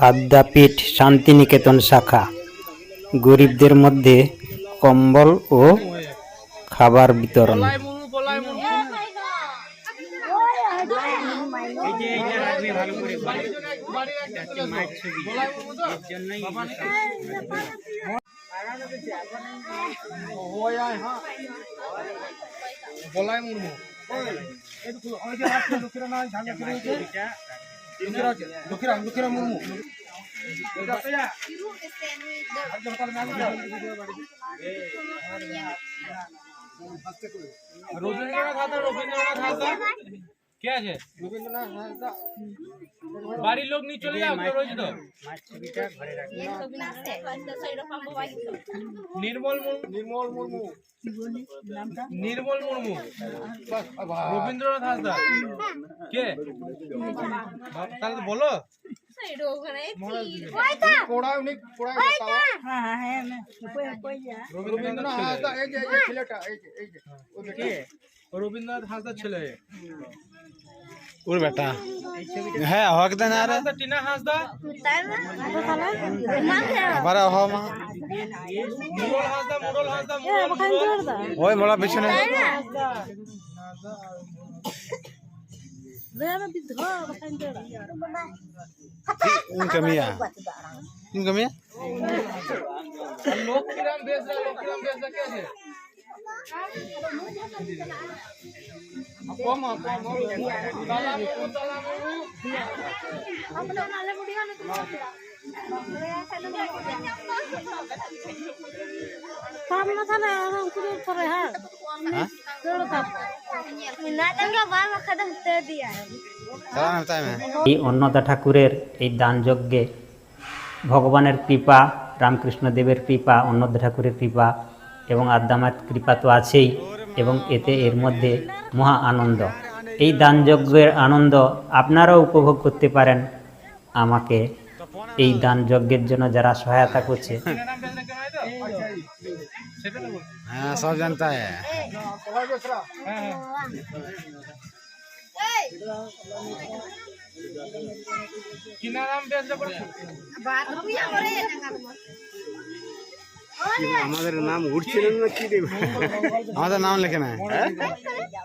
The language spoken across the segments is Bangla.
আদ্যাপীঠ শান্তিনিকেতন শাখা গরিবদের মধ্যে কম্বল ও খাবার বিতরণ বলাই মুর্মু লক্ষ্মীরাম লক্ষ্মীরাম মুর্মু রবীন্দ্রনাথ হাসদা রবীন্দ্রনাথ হাসদা কে আছে রবীন্দ্রনাথ হাসদা বাড়ির লোক নিয়ে চলে যাও রয়েছে তো। নির্মল মুর্মু। নির্মল মুর্মু। নির্মল মুর্মু। রবীন্দ্রনাথ হাসদা কে? তাহলে বলো। পড়াও নি পড়াও রবীন্দ্রনাথ হাসদা এই যে এই যে ছেলেটা এই যে এই যে। ওই কে? রবীন্দ্রনাথ হাসদার ছেলে। ওর বেটা। হ্যাঁ হক দেন আর হাসদা টিনা হাসদা আবার হ মা মুরল হাসদা মুরল হাসদা মুরল মুরল ওই মোলা পিছনে ইনকা মিয়া ইনকা মিয়া লক্ষ্মীরাম বেসরা লক্ষ্মীরাম বেসরা কে আছে কম কম তালা এই অন্নদা ঠাকুরের এই দানযজ্ঞে ভগবানের কৃপা, রামকৃষ্ণদেবের কৃপা, অন্নদা ঠাকুরের কৃপা এবং আদ্যামার কৃপা তো আছেই এবং এতে এর মধ্যে মহা আনন্দ। এই দানযজ্ঞের আনন্দ আপনারাও উপভোগ করতে পারেন। আমাকে এই দানযজ্ঞের জন্য যারা সহায়তা করছে। হয় হ্যাঁ সব জানতা হ্যাঁ। হ্যাঁ হ্যাঁ আমাদের নাম উঠছিল না কি দেব আমাদের নাম লেখে না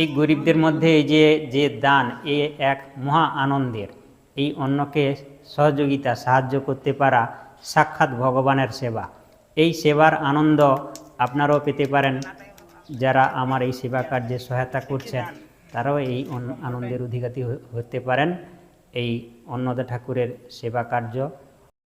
এই গরিবদের মধ্যে এই যে যে দান, এ এক মহা আনন্দের। এই অন্যকে সহযোগিতা, সাহায্য করতে পারা সাক্ষাৎ ভগবানের সেবা। এই সেবার আনন্দ আপনারাও পেতে পারেন। যারা আমার এই সেবা কার্যে সহায়তা করছেন, তারাও এই আনন্দের অধিকারী হতে পারেন। এই অন্নদা ঠাকুরের সেবা কার্য